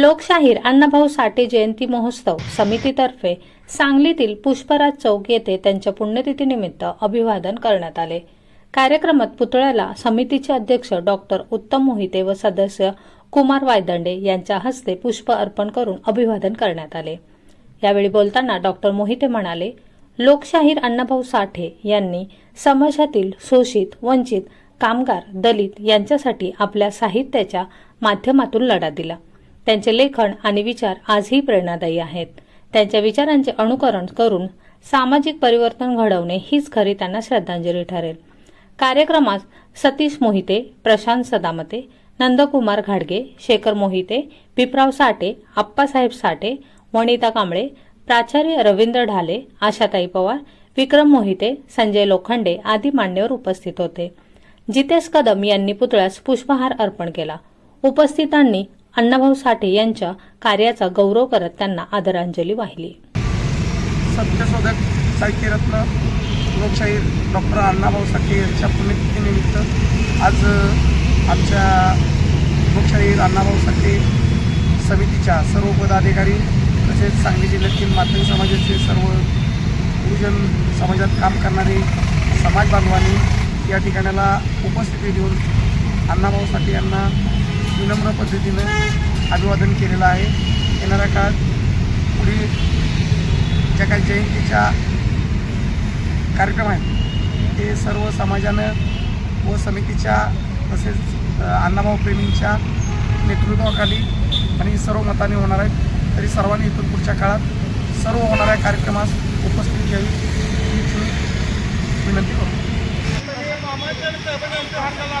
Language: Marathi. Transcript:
लोकशाहीर अण्णाभाऊ साठे जयंती महोत्सव समितीतर्फे सांगलीतील पुष्पराज चौक येथे त्यांच्या पुण्यतिथीनिमित्त अभिवादन करण्यात आले. कार्यक्रमात पुतळ्याला समितीचे अध्यक्ष डॉक्टर उत्तम मोहिते व सदस्य कुमार वायदंडे यांच्या हस्ते पुष्प अर्पण करून अभिवादन करण्यात आले. यावेळी बोलताना डॉक्टर मोहिते म्हणाले लोकशाहीर अण्णाभाऊ साठे यांनी समाजातील शोषित वंचित कामगार दलित यांच्यासाठी आपल्या साहित्याच्या माध्यमातून लढा दिला. त्यांचे लेखन आणि विचार आजही प्रेरणादायी आहेत. त्यांच्या विचारांचे अनुकरण करून सामाजिक परिवर्तन घडवणे हीच खरी त्यांना श्रद्धांजली ठरेल. कार्यक्रमात सतीश मोहिते प्रशांत सदामते नंदकुमार घाडगे शेखर मोहिते पिपराव साठे आप्पासाहेब साठे वनिता कांबळे प्राचार्य रवींद्र ढाले आशाताई पवार विक्रम मोहिते संजय लोखंडे आदी मान्यवर उपस्थित होते. जितेश कदम यांनी पुतळ्यास पुष्पहार अर्पण केला. उपस्थितांनी अण्णाभाऊ साठे यांच्या कार्याचा गौरव करत त्यांना आदरांजली वाहिली. सत्यशोधक साहित्यरत्न लोकशाहीर डॉक्टर अण्णाभाऊ साठे यांच्या पुण्यतिथीनिमित्त आज आमच्या लोकशाहीर अण्णाभाऊ साठे समितीच्या सर्व पदाधिकारी तसेच सांगली जिल्ह्यातील माध्यम समाजाचे सर्व गुरुजन समाजात काम करणारे समाज बांधवांनी या ठिकाणाला उपस्थिती देऊन अण्णाभाऊ साठे यांना विनम्र पद्धतीनं अभिवादन केलेलं आहे. येणाऱ्या काळात पुढील ज्या काही जयंतीच्या कार्यक्रम आहेत ते सर्व समाजानं व समितीच्या तसेच अण्णाभाऊ प्रेमींच्या नेतृत्वाखाली आणि सर्व मताने होणार आहेत. तरी सर्वांनी इथून पुढच्या काळात सर्व होणाऱ्या कार्यक्रमास उपस्थित घ्यावी विनंती करतो. हर जगह